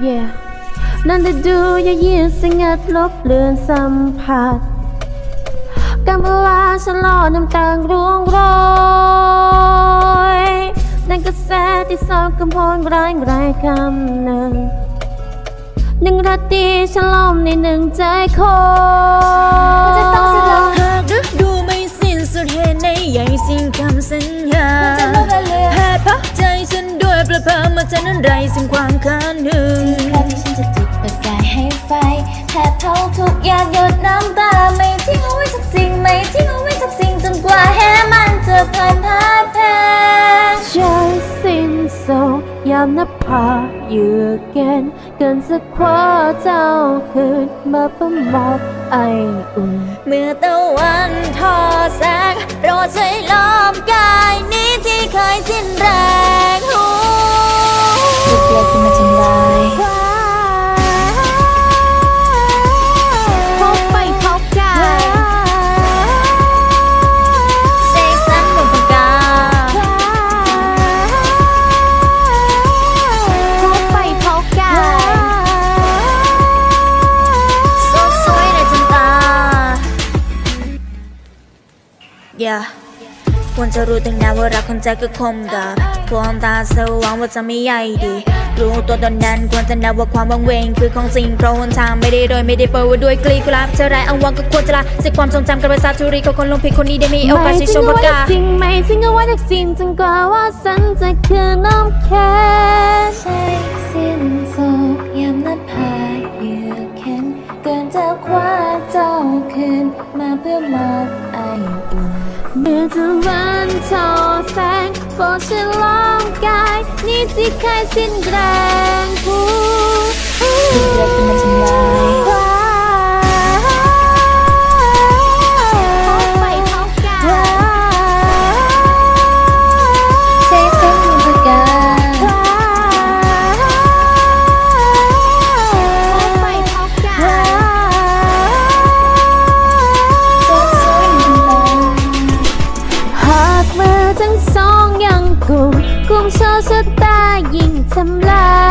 yeah นั่นได้ดูอย่ายียดสงัดลบเลือนสัมผัสกำเวลาฉันรอน้ำตาร่วงโรยนั่นกระแสที่สอบกำพรแรงแรคำหนึ่งหนึ่งราตรีฉลอมในหนึ่งใจคนจะต้องสียลงหากฤดูไม่สิ้นสุดเหตุในใหญ่สิ่งคำสัญญา นด้วยประเพอมาจะนั้นไรสิ่งความคาดหนึ่งแค่ที่ฉันจะจุดประกายให้ไฟแทบเท่าทุกอย่างหยดน้ำตาไม่ทิ้งเอาไว้สักสิ่งไม่ทิ้งเอาไว้สักสิ่งจนกว่าแห่มันจะผ่านผ่านแพ้ใจสิ้นโศกยามนับพาเยือกเย็นเกินสักคว้าเจ้าคืนมาเพื่อมอบไออุ่นเมื่อตะวันทอแสงโรดช่วยล้อมกายนี้ Yeah ควรจะรู้ตั้งนานว่ารักคนใจก็คมกับความตาสว่างว่าจะไม่ใหญ่ดี รู้ตัวตนนั้นควรจะนับว่าความวังเวง คือของสิ่งเพราะหนทางไม่ได้โดยไม่ได้เปิดว่าด้วยกลีกุหลาบเท่าไรอังวังก็ควรจะลาเสียความทรงจำกับภาษาทุรีของคนลงผิดคนนี้ได้มีโอกาสที่ชมปากกาจริงไม่จริงเอาไว้ทักสิ่งจนกว่าว่าฉันจะคือน้ำแข็ใช่สิ้นโศกยามนับพาเมาเพื่อมาไออุ่นเมื่อตะวันทอแสงโปรดฉลองกาย นี่ที่เคยสิ้นแรงผู้ทุกแร กุมกุมโซสตายิ่งทำลาย